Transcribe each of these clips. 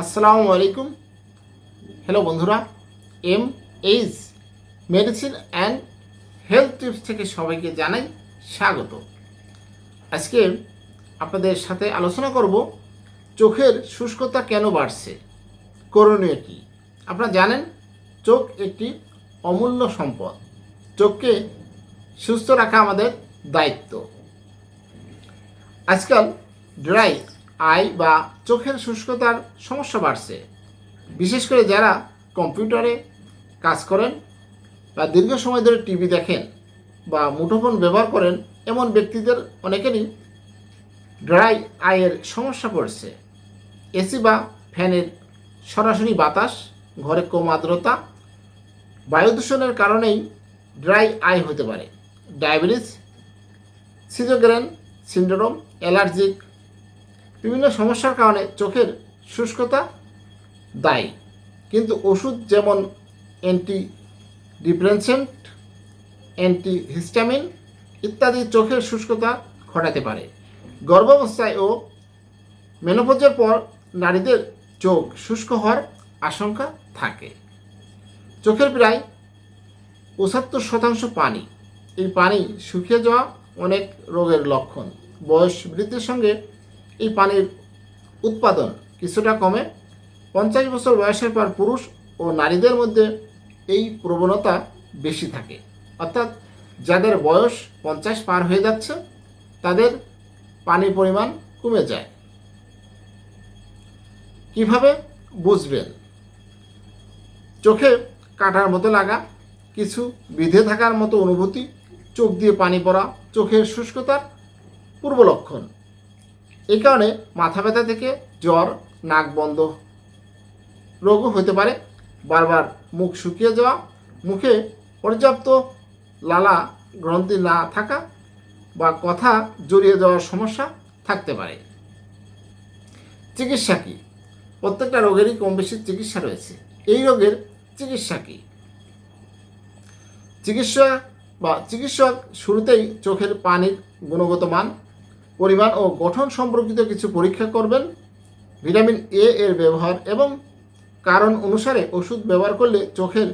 আসসালামু আলাইকুম। হ্যালো বন্ধুরা। M H medicine and health tips থেকে সবাইকে জানাই স্বাগত। আজকে আপনাদের সাথে আলোচনা করব, চোখের শুষ্কতা কেন বাড়ছে? করণীয় কী? আপনারা জানেন, চোখ একটি অমূল্য সম্পদ। চোখকে সুস্থ রাখা আমাদের দায়িত্ব। আজকাল ড্রাই আই বা চোখের শুষ্কতার সমস্যা বাড়ছে। বিশেষ করে যারা কম্পিউটারে কাজ করেন বা দীর্ঘ সময় ধরে টিভি দেখেন বা মুঠোফোন ব্যবহার করেন, এমন ব্যক্তিদের অনেকেরই ড্রাই আয়ের সমস্যা পড়ছে। এসি বা ফ্যানের সরাসরি বাতাস, ঘরে কম আর্দ্রতা, বায়ু দূষণের কারণেই ড্রাই আই হতে পারে। ডায়াবেটিস, সিজোগ্রেন সিন্ড্রোম, অ্যালার্জিক বিভিন্ন সমস্যার কারণে চোখের শুষ্কতা দায়ী। কিন্তু ওষুধ যেমন অ্যান্টি ডিপ্রেনসেন্ট অ্যান্টি হিস্টামিন ইত্যাদি চোখের শুষ্কতা ঘটাতে পারে। গর্ভাবস্থায় ও মেনোপজের পর নারীদের চোখ শুষ্ক হওয়ার আশঙ্কা থাকে। চোখের প্রায় পঁচাত্তর শতাংশ পানি। এই পানি শুকিয়ে যাওয়া অনেক রোগের লক্ষণ। বয়স বৃদ্ধির সঙ্গে এই পানির উৎপাদন কিছুটা কমে। পঞ্চাশ বছর বয়সের পর পুরুষ ও নারীদের মধ্যে এই প্রবণতা বেশি থাকে। অর্থাৎ যাদের বয়স পঞ্চাশ পার হয়ে যাচ্ছে, তাদের পানির পরিমাণ কমে যায়। কীভাবে? বুঝবেন। চোখে কাটার মতো লাগা, কিছু বিধে থাকার মতো অনুভূতি, চোখ দিয়ে পানি পড়া, চোখের শুষ্কতার পূর্ব লক্ষণ এই কারণে মাথা ব্যথা থেকে জ্বর, নাক বন্ধ রোগও হতে পারে। বারবার মুখ শুকিয়ে যাওয়া, মুখে পর্যাপ্ত লালা গ্রন্থি না থাকা বা কথা জড়িয়ে যাওয়ার সমস্যা থাকতে পারে। চিকিৎসা কী? প্রত্যেকটা রোগেরই কম বেশি চিকিৎসা রয়েছে। এই রোগের চিকিৎসা কী? চিকিৎসা বা চিকিৎসক শুরুতেই চোখের পানির গুণগত মান পরিমাণ ও গঠন সম্পর্কিত কিছু পরীক্ষা করবেন। ভিটামিন এ এর ব্যবহার এবং কারণ অনুসারে ওষুধ ব্যবহার করলে চোখের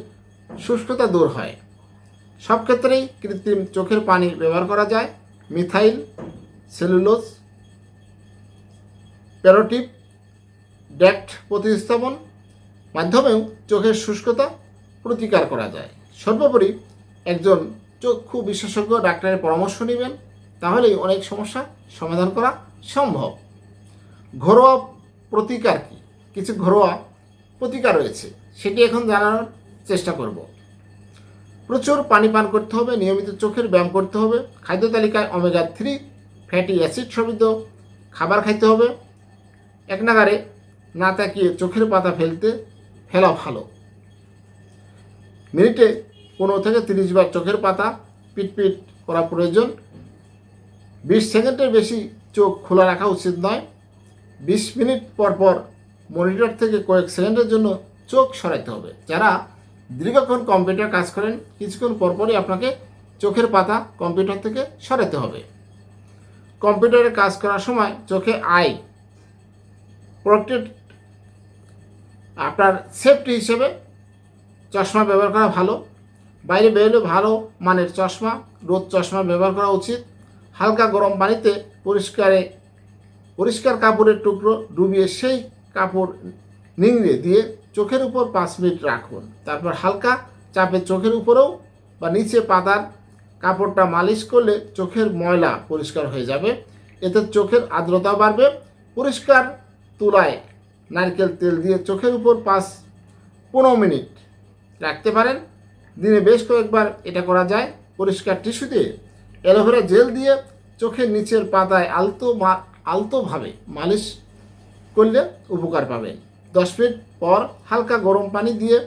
শুষ্কতা দূর হয়। সব ক্ষেত্রেই কৃত্রিম চোখের পানি ব্যবহার করা যায়। মিথাইল, সেলুলোজ, প্যারোটিপ, ড্যাক্ট প্রতিস্থাপন মাধ্যমেও চোখের শুষ্কতা প্রতিকার করা যায়। সর্বোপরি একজন চক্ষু বিশেষজ্ঞ ডাক্তারের পরামর্শ নেবেন, তাহলেই অনেক সমস্যা সমাধান করা সম্ভব। ঘরোয়া প্রতিকার কি? কিছু ঘরোয়া প্রতিকার রয়েছে, সেটি এখন জানানোর চেষ্টা করব। প্রচুর পানি পান করতে হবে, নিয়মিত চোখের ব্যায়াম করতে হবে, খাদ্য তালিকায় ওমেগা থ্রি ফ্যাটি অ্যাসিড সমৃদ্ধ খাবার খাইতে হবে। এক নাগারে না তাকিয়ে চোখের পাতা ফেলতে, ফেলা ভালো। মিনিটে পনেরো থেকে তিরিশ বার চোখের পাতা পিটপিট করা প্রয়োজন। বিশ সেকেন্ডের বেশি চোখ খোলা রাখা উচিত নয়। বিশ মিনিট পর পর মনিটর থেকে কয়েক সেকেন্ডের জন্য চোখ সরাইতে হবে। যারা দীর্ঘক্ষণ কম্পিউটার কাজ করেন, কিছুক্ষণ পরপরই আপনাকে চোখের পাতা কম্পিউটার থেকে সরাতে হবে। কম্পিউটারে কাজ করার সময় চোখে আই প্রোটেক্ট আপনার সেফটি হিসেবে চশমা ব্যবহার করা ভালো। বাইরে বেরোলে ভালো মানের চশমা রোদ চশমা ব্যবহার করা উচিত। হালকা গরম পানিতে পরিষ্কারে, পরিষ্কার কাপড়ের টুকরো ডুবিয়ে সেই কাপড় নিংড়ে দিয়ে চোখের উপর পাঁচ মিনিট রাখুন। তারপর হালকা চাপে চোখের উপরেও বা নিচে পাতার কাপড়টা মালিশ করলে চোখের ময়লা পরিষ্কার হয়ে যাবে। এতে চোখের আর্দ্রতা বাড়বে। পরিষ্কার তুলায় নারকেল তেল দিয়ে চোখের উপর পাঁচ, পনেরো মিনিট রাখতে পারেন। দিনে বেশ কয়েকবার এটা করা যায়। পরিষ্কার টিস্যু দিয়ে অ্যালোভেরা জেল দিয়ে চোখের নিচের পাতায় আলতো আলতোভাবে মালিশ করলে উপকার পাবেন দশ মিনিট পর হালকা গরম পানি দিয়ে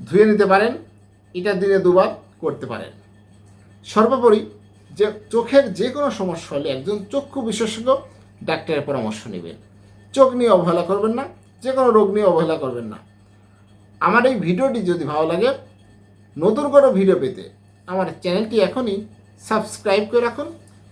ধুয়ে নিতে পারেন। এটা দিনে দুবার করতে পারেন। সর্বোপরি যে চোখের যে কোনো সমস্যা হলে একজন চক্ষু বিশেষজ্ঞ ডাক্তারের পরামর্শ নেবেন। চোখ নিয়ে অবহেলা করবেন না যে কোনো রোগ নিয়ে অবহেলা করবেন না। আমার এই ভিডিওটি যদি ভালো লাগে, নতুন কোনো ভিডিও পেতে আমার চ্যানেলটি এখনই সাবস্ক্রাইব করে রাখুন।